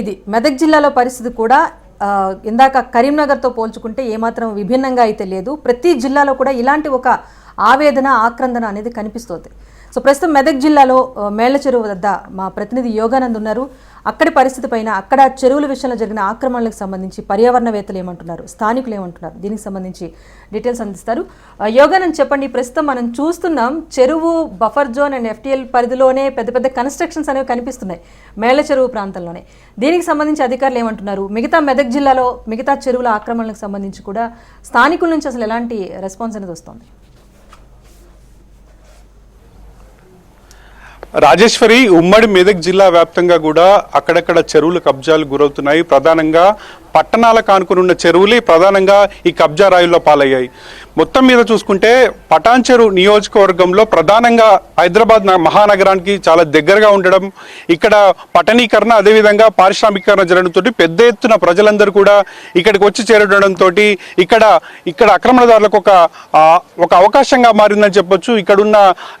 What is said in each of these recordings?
ఇది మెదక్ జిల్లాలో పరిస్థితి కూడా ఇందాక కరీంనగర్తో పోల్చుకుంటే ఏమాత్రం విభిన్నంగా అయితే లేదు. ప్రతి జిల్లాలో కూడా ఇలాంటి ఒక ఆవేదన ఆక్రందన అనేది కనిపిస్తోంది. సో ప్రస్తుతం మెదక్ జిల్లాలో మేళ్ళ చెరువు వద్ద మా ప్రతినిధి యోగానంద్ ఉన్నారు. అక్కడి పరిస్థితి పైన అక్కడ చెరువుల విషయంలో జరిగిన ఆక్రమణలకు సంబంధించి పర్యావరణవేత్తలు ఏమంటున్నారు? స్థానికులు ఏమంటున్నారు? దీనికి సంబంధించి డీటెయిల్స్ అందిస్తారు. యోగానంద్ చెప్పండి ప్రస్తుతం మనం చూస్తున్నాం చెరువు బఫర్ జోన్ అండ్ ఎఫ్టీఎల్ పరిధిలోనే పెద్ద పెద్ద కన్స్ట్రక్షన్స్ అనేవి కనిపిస్తున్నాయి మేళ్ళ చెరువు ప్రాంతంలోనే. దీనికి సంబంధించి అధికారులు ఏమంటున్నారు? మిగతా మెదక్ జిల్లాలో మిగతా చెరువుల ఆక్రమణలకు సంబంధించి కూడా స్థానికుల నుంచి అసలు ఎలాంటి రెస్పాన్స్ అనేది వస్తుంది? రాజేశ్వరి ఉమ్మడి మెదక్ జిల్లా వ్యాప్తంగా కూడా అక్కడక్కడ చెరువులు కబ్జాలు గురవుతున్నాయి. ప్రధానంగా పట్టణాలకు ఆనుకునున్న చెరువులే ప్రధానంగా ఈ కబ్జా రాయుల్లో పాలయ్యాయి. మొత్తం మీద చూసుకుంటే పటాన్ చెరువు నియోజకవర్గంలో ప్రధానంగా హైదరాబాద్ మహానగరానికి చాలా దగ్గరగా ఉండడం ఇక్కడ పట్టణీకరణ అదేవిధంగా పారిశ్రామికీకరణ జరగడంతో పెద్ద ఎత్తున ప్రజలందరూ కూడా ఇక్కడికి వచ్చి చేరడంతో ఇక్కడ ఇక్కడ ఆక్రమణదారులకు ఒక ఒక అవకాశంగా మారిందని చెప్పొచ్చు. ఇక్కడున్న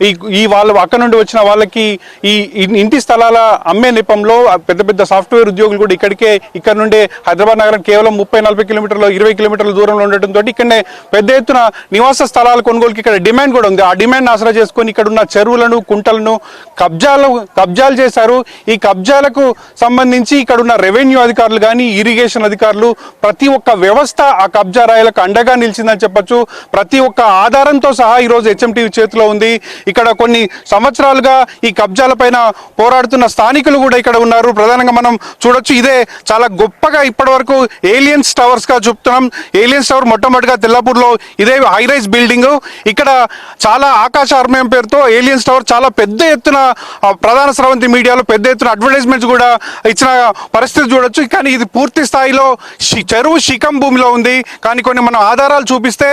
ఈ ఈ వాళ్ళు అక్కడ నుండి వచ్చిన వాళ్ళకి ఈ ఈ ఇంటి స్థలాల అమ్మే నెపంలో పెద్ద పెద్ద సాఫ్ట్వేర్ ఉద్యోగులు కూడా ఇక్కడికే ఇక్కడ నుండే హైదరాబాద్ నగరం కేవలం ముప్పై నలభై కిలోమీటర్లు ఇరవై కిలోమీటర్ల దూరంలో ఉండటంతో ఇక్కడనే పెద్ద ఎత్తున నివాస స్థలాల కొనుగోలుకి ఇక్కడ డిమాండ్ కూడా ఉంది. ఆ డిమాండ్ ఆసరా చేసుకొని ఇక్కడ ఉన్న చెరువులను కుంటలను కబ్జాలు కబ్జాలు చేశారు. ఈ కబ్జాలకు సంబంధించి ఇక్కడ ఉన్న రెవెన్యూ అధికారులు కానీ ఇరిగేషన్ అధికారులు ప్రతి ఒక్క వ్యవస్థ ఆ కబ్జా రాయలకు అండగా నిలిచిందని చెప్పొచ్చు. ప్రతి ఒక్క ఆధారంతో సహా ఈరోజు హెచ్ఎంటీవీ చేతిలో ఉంది. ఇక్కడ కొన్ని సంవత్సరాలుగా ఈ కబ్జాల పైన పోరాడుతున్న స్థానికులు కూడా ఇక్కడ ఉన్నారు. ప్రధానంగా మనం చూడొచ్చు ఇదే చాలా గొప్పగా ఇప్పటి వరకు ఏలియన్స్ టవర్స్గా చూపుతున్నాం. ఏలియన్స్ టవర్ మొట్టమొదటిగా తెల్లాపూర్లో ఇదే హైరైజ్ బిల్డింగ్ ఇక్కడ చాలా ఆకాశ అర్మయం పేరుతో ఏలియన్స్ టవర్ చాలా పెద్ద ఎత్తున ప్రధాన స్రవంతి మీడియాలో పెద్ద ఎత్తున అడ్వర్టైజ్మెంట్స్ కూడా ఇచ్చిన పరిస్థితి చూడొచ్చు. కానీ ఇది పూర్తి స్థాయిలో చెరువు శిఖం భూమిలో ఉంది. కానీ కొన్ని మనం ఆధారాలు చూపిస్తే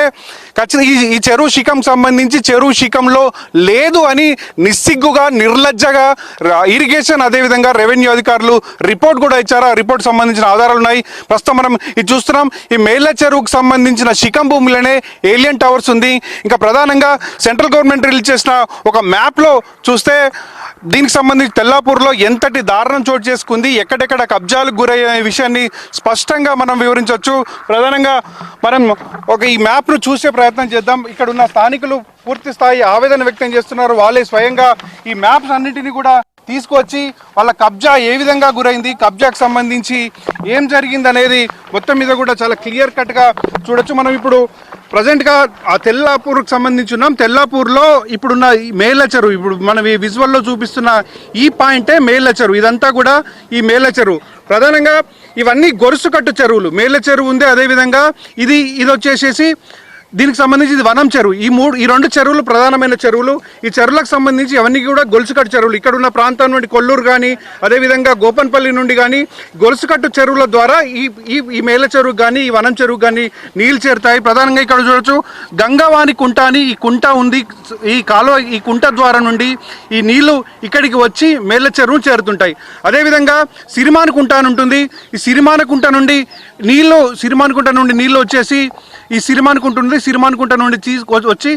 ఖచ్చితంగా ఈ ఈ చెరువు శిఖం సంబంధించి చెరువు శిఖంలో లేదు అని నిస్సిగ్గుగా నిర్లజ్జగా ఇరిగేషన్ అదేవిధంగా రెవెన్యూ అధికారులు రిపోర్ట్ కూడా ఇచ్చారు? ఆ రిపోర్ట్ సంబంధించిన ఆధారాలు ఉన్నాయి. ప్రస్తుతం మనం ఇది చూస్తున్నాం. ఈ మేళ్ళ చెరువుకు సంబంధించిన శిఖం భూమిలోనే ఏలియన్ టవర్స్ ఉంది. ఇంకా ప్రధానంగా సెంట్రల్ గవర్నమెంట్ రిలీజ్ చేసిన ఒక మ్యాప్లో చూస్తే దీనికి సంబంధించి తెల్లాపూర్లో ఎంతటి దారుణం చోటు చేసుకుంది ఎక్కడెక్కడ కబ్జాలకు గురయ్యే విషయాన్ని స్పష్టంగా మనం వివరించవచ్చు. ప్రధానంగా మనం ఒక ఈ మ్యాప్ను చూసే ప్రయత్నం చేద్దాం. ఇక్కడ ఉన్న స్థానికులు పూర్తి స్థాయి ఆవేదన వ్యక్తం చేస్తున్నారు. వాళ్ళే స్వయంగా ఈ మ్యాప్స్ అన్నింటినీ కూడా తీసుకొచ్చి వాళ్ళ కబ్జా ఏ విధంగా గురైంది కబ్జాకు సంబంధించి ఏం జరిగింది అనేది మొత్తం మీద కూడా చాలా క్లియర్ కట్గా చూడొచ్చు. మనం ఇప్పుడు ప్రజెంట్గా ఆ తెల్లాపూర్కి సంబంధించి ఉన్నాం. తెల్లాపూర్లో ఇప్పుడున్న ఈ మేళ్ళ చెరువు ఇప్పుడు మనం ఈ విజువల్లో చూపిస్తున్న ఈ పాయింటే మేళ్ళ చెరువు. ఇదంతా కూడా ఈ మేళ్ళ చెరువు. ప్రధానంగా ఇవన్నీ గొరుసు కట్టు చెరువులు. మేళ్ళ చెరువు ఉంది అదేవిధంగా ఇది ఇది వచ్చేసేసి దీనికి సంబంధించి ఇది వనం చెరువు. ఈ మూడు ఈ రెండు చెరువులు ప్రధానమైన చెరువులు. ఈ చెరువులకు సంబంధించి అవన్నీ కూడా గొలుసుకట్టు చెరువులు. ఇక్కడ ఉన్న ప్రాంతం నుండి కొల్లూరు కానీ అదేవిధంగా గోపన్పల్లి నుండి కానీ గొలుసుకట్టు చెరువుల ద్వారా ఈ ఈ ఈ మేల చెరువు కానీ ఈ వనం చెరువు కానీ నీళ్ళు చేరుతాయి. ప్రధానంగా ఇక్కడ చూడొచ్చు గంగావాణి కుంట అని ఈ కుంట ఉంది. ఈ కాలువ ఈ కుంట ద్వారా నుండి ఈ నీళ్ళు ఇక్కడికి వచ్చి మేళ్ళ చెరువు చేరుతుంటాయి. అదేవిధంగా సిరిమాన కుంట అని ఉంటుంది. ఈ సిరిమాన కుంట నుండి నీళ్ళు సిరిమాన కుంట నుండి నీళ్ళు వచ్చేసి ఈ సిరిమానుకుంట ఉంది సిరిమానుకుంట నుండి వచ్చి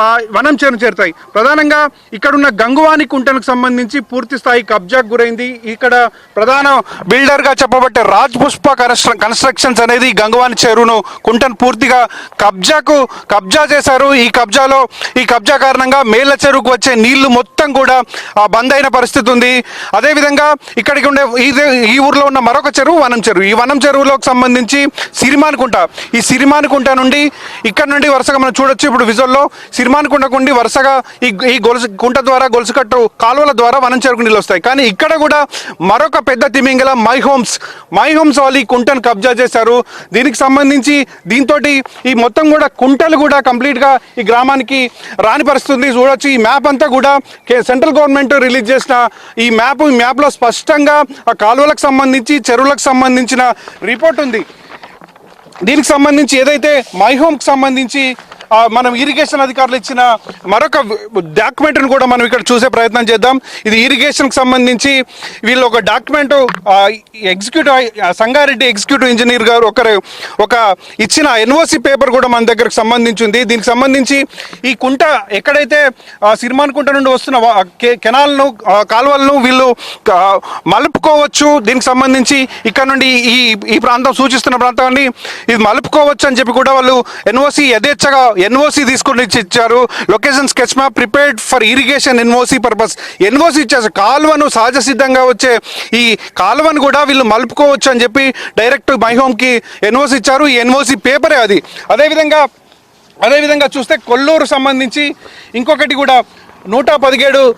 వనం చేరు చేరుతాయి. ప్రధానంగా ఇక్కడున్న గంగువాని కుంటలకు సంబంధించి పూర్తి స్థాయి కబ్జాకు గురైంది. ఇక్కడ ప్రధాన బిల్డర్గా చెప్పబట్టే రాజ్ పుష్ప కన్స్ట్ర- కన్స్ట్రక్షన్స్ అనేది గంగువాని చెరువును కుంటను పూర్తిగా కబ్జాకు కబ్జా చేశారు. ఈ కబ్జాలో ఈ కబ్జా కారణంగా మేళ్ళ చెరువుకు వచ్చే నీళ్ళు మొత్తం కూడా బంద్ అయిన పరిస్థితి ఉంది. అదేవిధంగా ఇక్కడికి ఉండే ఇదే ఈ ఊర్లో ఉన్న మరొక చెరువు వనం చెరువు. ఈ వనం చెరువులోకి సంబంధించి సిరిమానుకుంట. ఈ సిరిమానుకుంట నుండి ఇక్కడ నుండి వరుసగా మనం చూడొచ్చు. ఇప్పుడు విజువల్లో సిరిమానుకుంట నుండి వరుసగా ఈ ఈ గొలుసు కుంట ద్వారా గొలుసుకట్టు కాలువల ద్వారా వనం చేరుకు నీళ్ళు వస్తాయి. కానీ ఇక్కడ కూడా మరొక పెద్ద తిమింగల మై హోమ్స్ మై హోమ్స్ వాళ్ళు ఈ కుంటను కబ్జా చేశారు. దీనికి సంబంధించి దీంతో ఈ మొత్తం కూడా కుంటలు కూడా కంప్లీట్గా ఈ గ్రామానికి రాని పరిస్థితుంది. చూడొచ్చు ఈ మ్యాప్ అంతా కూడా సెంట్రల్ గవర్నమెంట్ రిలీజ్ చేసిన ఈ మ్యాప్ ఈ మ్యాప్లో స్పష్టంగా ఆ కాలువలకు సంబంధించి చెరువులకు సంబంధించిన రిపోర్ట్ ఉంది. దీనికి సంబంధించి ఏదైతే మై హోమ్కి సంబంధించి మనం ఇరిగేషన్ అధికారులు ఇచ్చిన మరొక డాక్యుమెంట్ని కూడా మనం ఇక్కడ చూసే ప్రయత్నం చేద్దాం. ఇది ఇరిగేషన్కి సంబంధించి వీళ్ళు ఒక document executive Sangareddy executive engineer గారు ఒకరు ఒక ఇచ్చిన ఎన్ఓసి పేపర్ కూడా మన దగ్గరకు సంబంధించింది దీనికి సంబంధించి ఈ కుంట ఎక్కడైతే సిరిమాన్ కుంట నుండి వస్తున్న కెనాల్ను కాలువలను వీళ్ళు మలుపుకోవచ్చు. దీనికి సంబంధించి ఇక్కడ నుండి ఈ ఈ ప్రాంతం సూచిస్తున్న ప్రాంతాన్ని ఇది మలుపుకోవచ్చు అని చెప్పి కూడా వాళ్ళు ఎన్ఓసి యథేచ్ఛగా ఎన్ఓసి తీసుకుని ఇచ్చి ఇచ్చారు. Location sketch map prepared for irrigation NOC purpose. NOC ఇచ్చారు కాలువను సహజ సిద్ధంగా వచ్చే ఈ కాలువను కూడా వీళ్ళు మలుపుకోవచ్చు అని చెప్పి డైరెక్ట్ మై హోమ్కి ఎన్ఓసి ఇచ్చారు. ఈ ఎన్ఓసి పేపరే అది. అదేవిధంగా అదేవిధంగా చూస్తే కొల్లూరు సంబంధించి ఇంకొకటి కూడా నూట పదిహేడు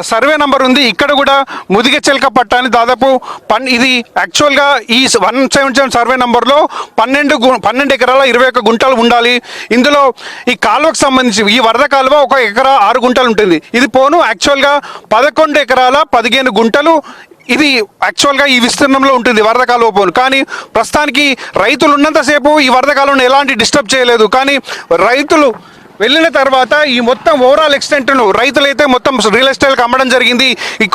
సర్వే నంబర్ ఉంది. ఇక్కడ కూడా ముదిగ చిలక పట్ట అని దాదాపు పన్ ఇది యాక్చువల్గా ఈ వన్ సెవెన్ సెవెన్ సర్వే నంబర్లో పన్నెండు గు- పన్నెండు ఎకరాల ఇరవై ఒక్క గుంటలు ఉండాలి. ఇందులో ఈ కాలువకు సంబంధించి ఈ వరద కాలువ ఒక ఎకరా ఆరు గుంటలు ఉంటుంది. ఇది పోను యాక్చువల్గా పదకొండు ఎకరాల పదిహేను గుంటలు ఇది యాక్చువల్గా ఈ విస్తీర్ణంలో ఉంటుంది వరద కాలువ పోను. కానీ ప్రస్తుతానికి రైతులు ఉన్నంతసేపు ఈ వరద కాలువను ఎలాంటి డిస్టర్బ్ చేయలేదు. కానీ రైతులు వెళ్ళిన తర్వాత ఈ మొత్తం ఓవరాల్ ఎక్స్టెంట్ను రైతులైతే మొత్తం రియల్ ఎస్టేట్కి అమ్మడం జరిగింది. ఈ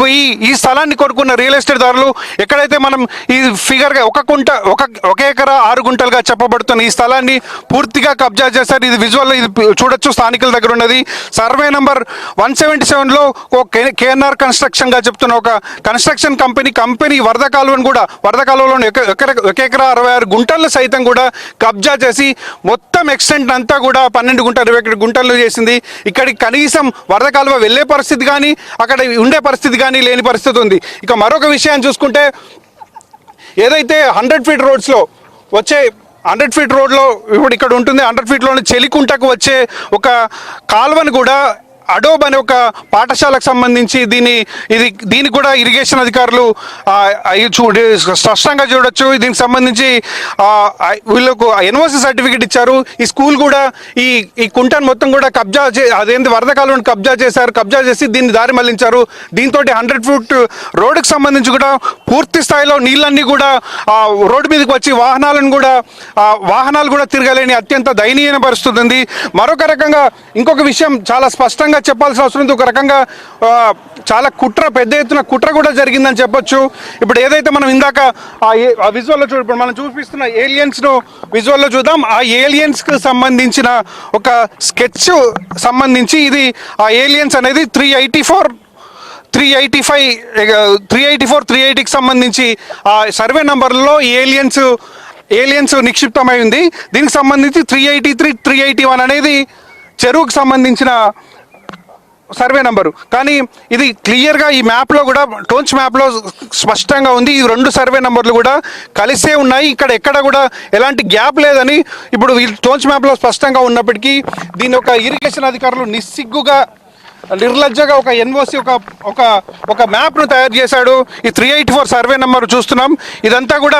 ఈ స్థలాన్ని కొనుక్కున్న రియల్ ఎస్టేట్ దారులు ఎక్కడైతే మనం ఈ ఫిగర్గా ఒక కుంట ఒక ఒక ఎకరా ఆరు గుంటలుగా చెప్పబడుతున్న ఈ స్థలాన్ని పూర్తిగా కబ్జా చేశారు. ఇది విజువల్ ఇది చూడొచ్చు స్థానికుల దగ్గర ఉన్నది. సర్వే నెంబర్ వన్ సెవెంటీ సెవెన్లో ఒక కేఎన్ఆర్ కన్స్ట్రక్షన్గా చెప్తున్న ఒక కన్స్ట్రక్షన్ కంపెనీ కంపెనీ వరద కాలువను కూడా వరద కాలువలోని ఒక ఎకరా అరవై ఆరు గుంటలను సైతం కూడా కబ్జా చేసి మొత్తం ఎక్స్టెంట్ అంతా కూడా పన్నెండు గుంటలు ఇరవై ఒకటి గుంటలు చేసింది. ఇక్కడికి కనీసం వరద కాలువ వెళ్ళే పరిస్థితి కానీ అక్కడ ఉండే పరిస్థితి కానీ లేని పరిస్థితి ఉంది. ఇక మరొక విషయాన్ని చూసుకుంటే ఏదైతే హండ్రెడ్ ఫీట్ రోడ్స్లో వచ్చే హండ్రెడ్ ఫీట్ రోడ్లో ఇప్పుడు ఇక్కడ ఉంటుంది హండ్రెడ్ ఫీట్లోని చెలికుంటకు వచ్చే ఒక కాలువను కూడా అడోబ్ అనే ఒక పాఠశాలకు సంబంధించి దీని ఇది దీనికి కూడా ఇరిగేషన్ అధికారులు ఆ, చూడ స్పష్టంగా చూడొచ్చు. దీనికి సంబంధించి వీళ్ళకు ఎన్ఓసి సర్టిఫికేట్ ఇచ్చారు. ఈ స్కూల్ కూడా ఈ ఈ కుంటను మొత్తం కూడా కబ్జా చే అదేంటి వరద కాలంలో కబ్జా చేశారు. కబ్జా చేసి దీన్ని దారి మళ్ళించారు. దీంతో హండ్రెడ్ ఫుట్ రోడ్డుకు సంబంధించి కూడా పూర్తి స్థాయిలో నీళ్ళన్నీ కూడా రోడ్డు మీదకి వచ్చి వాహనాలను కూడా వాహనాలు కూడా తిరగలేని అత్యంత దయనీయమైన పరిస్థితి ఉంది. మరొక రకంగా ఇంకొక విషయం చాలా స్పష్టంగా చెప్పాల్సిన అవసరం ఉంది. ఒక రకంగా చాలా కుట్ర పెద్ద ఎత్తున కుట్ర కూడా జరిగిందని చెప్పొచ్చు. ఇప్పుడు ఏదైతే మనం ఇందాక ఆ విజువల్లో చూడ మనం చూపిస్తున్న ఏలియన్స్ను విజువల్లో చూద్దాం. ఆ ఏలియన్స్కి సంబంధించిన ఒక స్కెచ్ సంబంధించి ఇది ఆ ఏలియన్స్ అనేది three eighty four three eighty five three eighty four three ఎయిటీకి సంబంధించి ఆ సర్వే నంబర్లో ఏలియన్స్ ఏలియన్స్ నిక్షిప్తమై ఉంది. దీనికి సంబంధించి three eighty three three eighty one అనేది చెరువుకు సంబంధించిన సర్వే నంబరు. కానీ ఇది క్లియర్గా ఈ మ్యాప్లో కూడా టోన్స్ మ్యాప్లో స్పష్టంగా ఉంది. ఈ రెండు సర్వే నంబర్లు కూడా కలిసే ఉన్నాయి. ఇక్కడ ఎక్కడ కూడా ఎలాంటి గ్యాప్ లేదని ఇప్పుడు ఈ టోన్స్ మ్యాప్లో స్పష్టంగా ఉన్నప్పటికీ దీని ఒక ఇరిగేషన్ అధికారులు నిస్సిగ్గుగా నిర్లజ్జగా ఒక ఎన్ఓసి ఒక ఒక ఒక మ్యాప్ను తయారు చేశాడు. ఈ three eight four survey number చూస్తున్నాం. ఇదంతా కూడా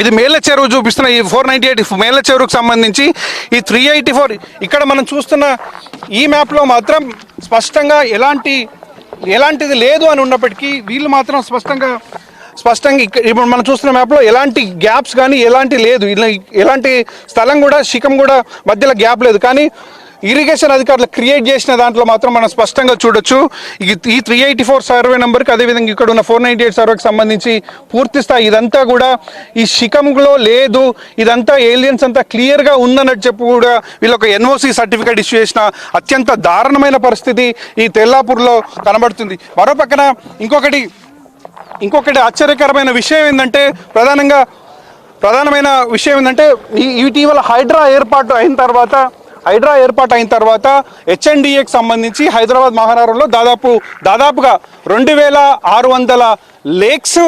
ఇది మేళ్ళ చెరువు చూపిస్తున్న ఈ ఫోర్ నైంటీ ఎయిట్ మేళ్ళ చెరువుకు సంబంధించి ఈ త్రీ ఎయిటీ ఫోర్. ఇక్కడ మనం చూస్తున్న ఈ మ్యాప్లో మాత్రం స్పష్టంగా ఎలాంటి ఎలాంటిది లేదు అని ఉన్నప్పటికీ వీళ్ళు మాత్రం స్పష్టంగా స్పష్టంగా ఇక్కడ ఇప్పుడు మనం చూస్తున్న మ్యాప్లో ఎలాంటి గ్యాప్స్ కానీ ఎలాంటి లేదు. ఇలా ఎలాంటి స్థలం కూడా శిఖం కూడా మధ్యలో గ్యాప్ లేదు. కానీ ఇరిగేషన్ అధికారులు క్రియేట్ చేసిన దాంట్లో మాత్రం మనం స్పష్టంగా చూడొచ్చు. ఈ- త్రీ ఎయిటీ ఫోర్ సర్వే నెంబర్కి అదేవిధంగా ఇక్కడ ఉన్న ఫోర్ నైంటీ ఎయిట్ సర్వేకి సంబంధించి పూర్తి స్థాయి ఇదంతా కూడా ఈ శిఖంలో లేదు. ఇదంతా ఏలియన్స్ అంతా క్లియర్గా ఉందన్నట్టు చెప్పు కూడా వీళ్ళు ఒక ఎన్ఓసి సర్టిఫికేట్ ఇష్యూ చేసిన అత్యంత దారుణమైన పరిస్థితి ఈ తెల్లాపూర్లో కనబడుతుంది. మరో పక్కన ఇంకొకటి ఇంకొకటి ఆశ్చర్యకరమైన విషయం ఏంటంటే ప్రధానంగా ప్రధానమైన విషయం ఏంటంటే ఈ ఇటీవల హైడ్రా ఏర్పాటు అయిన తర్వాత హైడ్రా ఏర్పాటు అయిన తర్వాత హెచ్ఎన్డిఏకి సంబంధించి హైదరాబాద్ మహానగరంలో దాదాపు దాదాపుగా రెండు వేల ఆరు వందల లేక్స్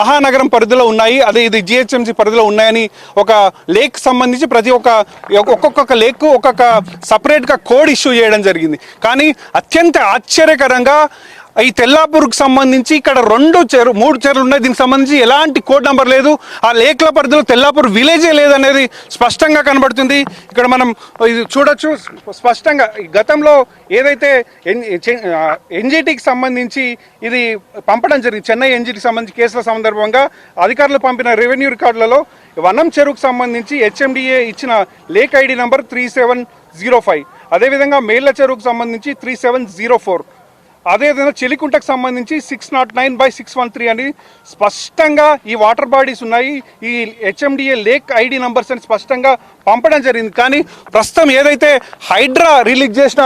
మహానగరం పరిధిలో ఉన్నాయి. అదే ఇది జిహెచ్ఎంసీ పరిధిలో ఉన్నాయని ఒక లేక్ సంబంధించి ప్రతి ఒక్క ఒక్కొక్క లేక్ ఒక్కొక్క సపరేట్గా కోడ్ ఇష్యూ చేయడం జరిగింది. కానీ అత్యంత ఆశ్చర్యకరంగా ఈ తెల్లాపూర్కి సంబంధించి ఇక్కడ రెండు చెరు మూడు చెరువులు ఉన్నాయి. దీనికి సంబంధించి ఎలాంటి కోడ్ నెంబర్ లేదు. ఆ లేక్ల పరిధిలో తెల్లాపూర్ విలేజే లేదనేది స్పష్టంగా కనబడుతుంది. ఇక్కడ మనం ఇది చూడొచ్చు. స్పష్టంగా ఈ గతంలో ఏదైతే ఎన్జిటికి సంబంధించి ఇది పంపడం జరిగింది. చెన్నై ఎన్జిటికి సంబంధించి కేసుల సందర్భంగా అధికారులు పంపిన రెవెన్యూ రికార్డులలో వనం చెరువుకు సంబంధించి హెచ్ఎండిఏ ఇచ్చిన lake ID number three seven zero five. అదేవిధంగా మేళ్ళ చెరువుకు సంబంధించి త్రీ సెవెన్ జీరో ఫోర్. అదేవిధంగా చెలికుంటకు సంబంధించి six not nine by six one three అని స్పష్టంగా ఈ వాటర్ బాడీస్ ఉన్నాయి. ఈ హెచ్ఎండిఏ లేక్ ఐడి నంబర్స్ అని స్పష్టంగా పంపడం జరిగింది. కానీ ప్రస్తుతం ఏదైతే హైడ్రా రిలీజ్ చేసిన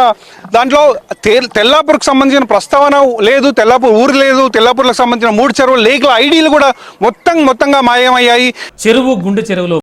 దాంట్లో తెల్- తెల్లాపూర్కి సంబంధించిన ప్రస్తావన లేదు తెల్లాపూర్ ఊరు లేదు తెల్లాపూర్లకు సంబంధించిన మూడు చెరువులు లేకుల ఐడీలు కూడా మొత్తం మొత్తంగా మాయమయ్యాయి. చెరువు గుండె చెరువులో